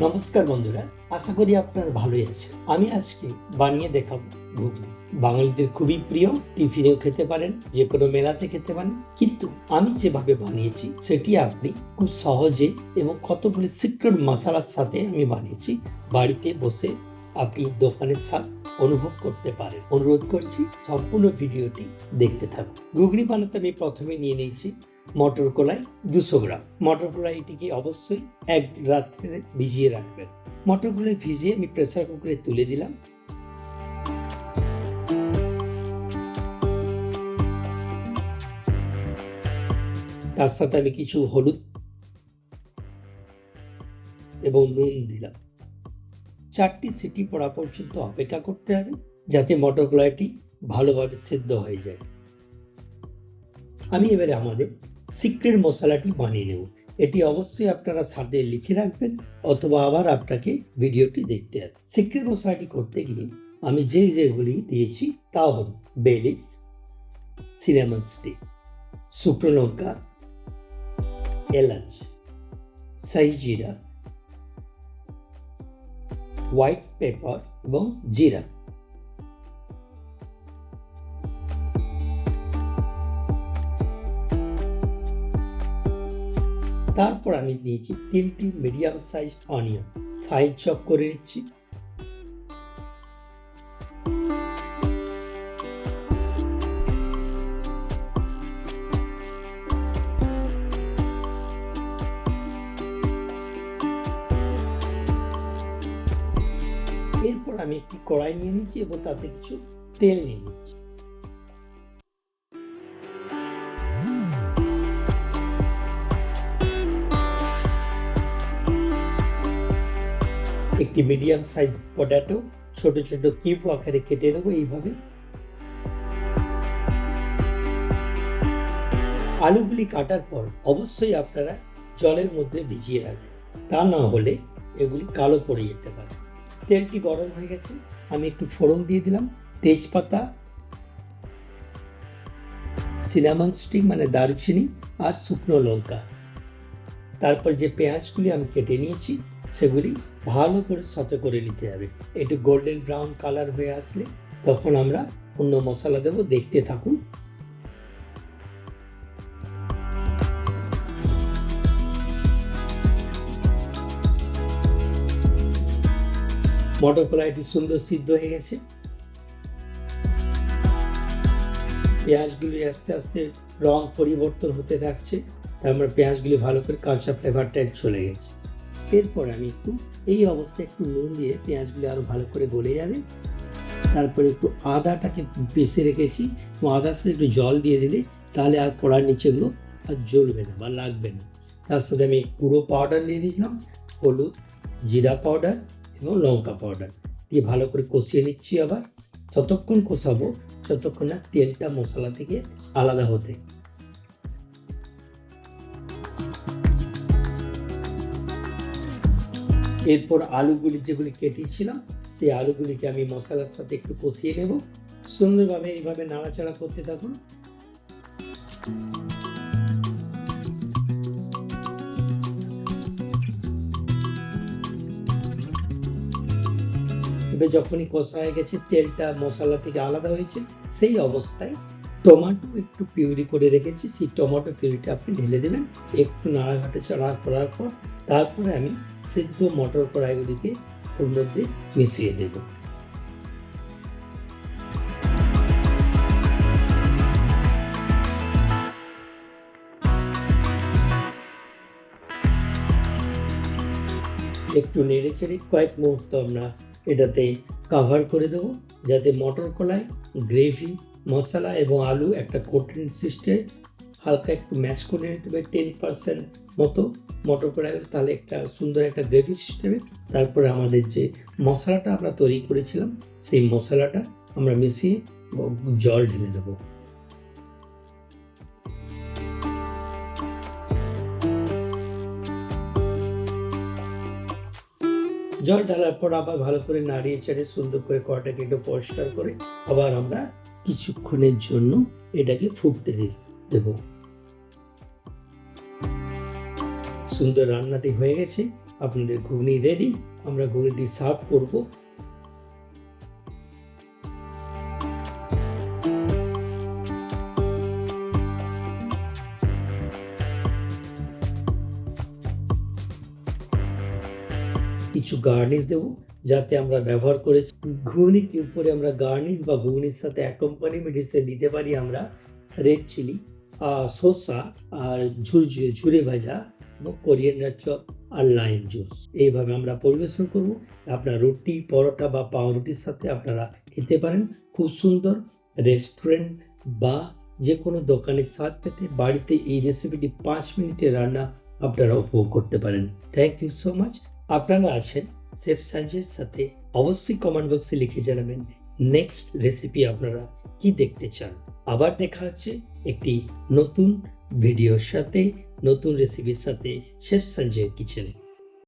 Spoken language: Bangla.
নমস্কার বন্ধুরা, আশা করি আপনারা ভালোই আছেন। আমি আজকে বানিয়ে দেখাবো ঘুগনি। বাঙালিদের খুবই প্রিয়, টিফিনেও খেতে পারেন, যে কোনো মেলাতে খেতে পারেন। কিন্তু আমি যেভাবে বানিয়েছি, সেটি আপনি খুব সহজে এবং কতগুলি সিক্রেট মশলার সাথে আমি বানিয়েছি। বাড়িতে বসে আপনি দোকানের স্বাদ অনুভব করতে পারেন। অনুরোধ করছি, সম্পূর্ণ ভিডিওটি দেখতে থাকুন। ঘুগনি বানাতে আমি প্রথমে নিয়ে নিয়েছি মটর কলাই দুশো গ্রাম। মটর কলাইটিকে অবশ্যই এক রাত্রে ভিজিয়ে রাখবেন। মটর কলাই ভিজিয়ে আমি প্রেসার কুকারে তুলে দিলাম। তার সাথে আমি কিছু হলুদ এবং নুন দিলাম। চারটি সিটি পড়া পর্যন্ত অপেক্ষা করতে হবে যাতে মটর কলাইটি ভালোভাবে সেদ্ধ হয়ে যায়। আমি এবারে আমাদের সিক্রেট মশলাটি বানিয়ে নেব। এটি অবশ্যই আপনারা সাথে লিখে রাখবেন অথবা আবার আপনাকে ভিডিওটি দেখতে হবে। সিক্রেট মশলাটি করতে গিয়ে আমি যে যেগুলি দিয়েছি তা হল বেলিপস সিনেমন স্টিক শুকনো লঙ্কা, এলাচ সাই জিরা হোয়াইট পেপার এবং জিরা। তারপর আমি নিয়েছি তিনটি medium size onion fine chop করে নিচ্ছি। এরপর আমি একটি কড়াই নিয়ে নিচ্ছি এবং তাতে কিছু তেল নিয়ে নিচ্ছি। একটি মিডিয়াম সাইজ পটাটো ছোট ছোট কিউব আকারে কেটে নেব এইভাবে। আলুগুলি কাটার পর অবশ্যই আপনারা জলের মধ্যে ভিজিয়ে রাখবেন। তা না হলে এগুলি কালো পড়ে যেতে পারে। তেলটি গরম হয়ে গেছে, আমি একটু ফোড়ন দিয়ে দিলাম। তেজপাতা সিনামন স্টিক মানে দারুচিনি আর শুকনো লঙ্কা। তারপর যে পেঁয়াজগুলি আমি কেটে নিয়েছি, সেগুলি ভালো করে সতে করে নিতে হবে। একটু গোল্ডেন ব্রাউন কালার হয়ে আসলে তখন আমরা অন্য মশলা দেবো, দেখতে থাকুন। মটর কলাইটি সুন্দর সিদ্ধ হয়ে গেছে। পেঁয়াজগুলি আস্তে আস্তে রং পরিবর্তন হতে থাকছে তারপর পেঁয়াজগুলি ভালো করে কাঁচা ফ্লেভারটা চলে গেছে। এরপর আমি একটু এই অবস্থায় একটু নুন দিয়ে পেঁয়াজগুলো আরও ভালো করে গলে যাবে। তারপরে একটু আদাটাকে পিষে রেখেছি। এবং আদার সাথে একটু জল দিয়ে দিলে তাহলে আর কড়ার নিচেগুলো আর জ্বলবে না বা লাগবে না। তার সাথে আমি গুঁড়ো পাউডার দিয়ে দিয়েছিলাম, হলুদ, জিরা পাউডার এবং লঙ্কা পাউডার। দিয়ে ভালো করে কষিয়ে নিচ্ছি আবার। ততক্ষণ কষাবো যতক্ষণ না তেলটা মশলা থেকে আলাদা হতে এরপর আলুগুলি যেগুলি কেটেছিলাম, সেই আলুগুলিকে আমি মশলার সাথে একটু কষিয়ে নেব। সুন্দরভাবে এইভাবে নাড়াচাড়া করতে থাকুন। এবার যখনই কষা হয়ে গেছে, তেলটা মশলা থেকে আলাদা হয়েছে, সেই অবস্থায় টমাটো একটু পিউরি করে রেখেছি। সেই টমেটো পিউরিটা আপনি ঢেলে দেবেন। একটু নাড়াঘাটে চড়া করার পর তারপরে আমি সিদ্ধ মটর কড়াইগুলিকে ওর মধ্যে মিশিয়ে দেব। একটু নেড়ে চেড়ে কয়েক মুহূর্ত আমরা এটাতে কাভার করে দেবো, যাতে মটর কলাই গ্রেভি মশলা এবং আলু একটা কোটিং সিস্টে হালকা একটু ম্যাশ করে নিতে হবে টেন পার্সেন্ট মতো। মটর কলাই তাহলে একটা সুন্দর একটা গ্রেভি সিস্টেমে তারপরে আমাদের যে মশলাটা আমরা তৈরি করেছিলাম, সেই মশলাটা আমরা মিশিয়ে জল ঢেলে দেবো। জল ঢালার পর আবার ভালো করে নাড়িয়ে চাড়িয়ে সুন্দর করে কড়াটাকে একটু পরিষ্কার করে আবার আমরা কিছুক্ষণের জন্য এটাকে ফুটতে দেবো। সুন্দর রান্নাটি হয়ে গেছে। আপনাদের ঘুগনি রেডি আমরা ঘুগনিটি সার্ভ করব। কিছু গার্নিশ দেবো, যাতে আমরা ব্যবহার করেছি ঘুগনিটির উপরে আমরা গার্নিশ বা ঘুগনির সাথে অ্যাকম্পানিমেন্ট হিসেবে দিতে পারি আমরা রেড চিলি শসা আর ঝুরঝুরে, ঝুরে ভাজা। এবং কোরিয়ান্ডার চপ আর লাইম জুস। এইভাবে আমরা পরিবেশন করব। আপনার রুটি, পরোটা বা পাউরুটির সাথে আপনারা খেতে পারেন। খুব সুন্দর রেস্টুরেন্ট বা যে কোনো দোকানের স্বাদ পেতে বাড়িতে এই রেসিপিটি পাঁচ মিনিটে রান্না আপনারা উপভোগ করতে পারেন। থ্যাংক ইউ সো মাচ আপনারা আছেন শেফ সঞ্জয়ের সাথে অবশ্যই কমেন্ট বক্সে লিখে জানাবেন নেক্সট রেসিপি আপনারা কি দেখতে চান। আবার দেখা হচ্ছে একটি নতুন ভিডিওর সাথে। নতুন রেসিপির সাথে শেফ সঞ্জয়ের কিচেনে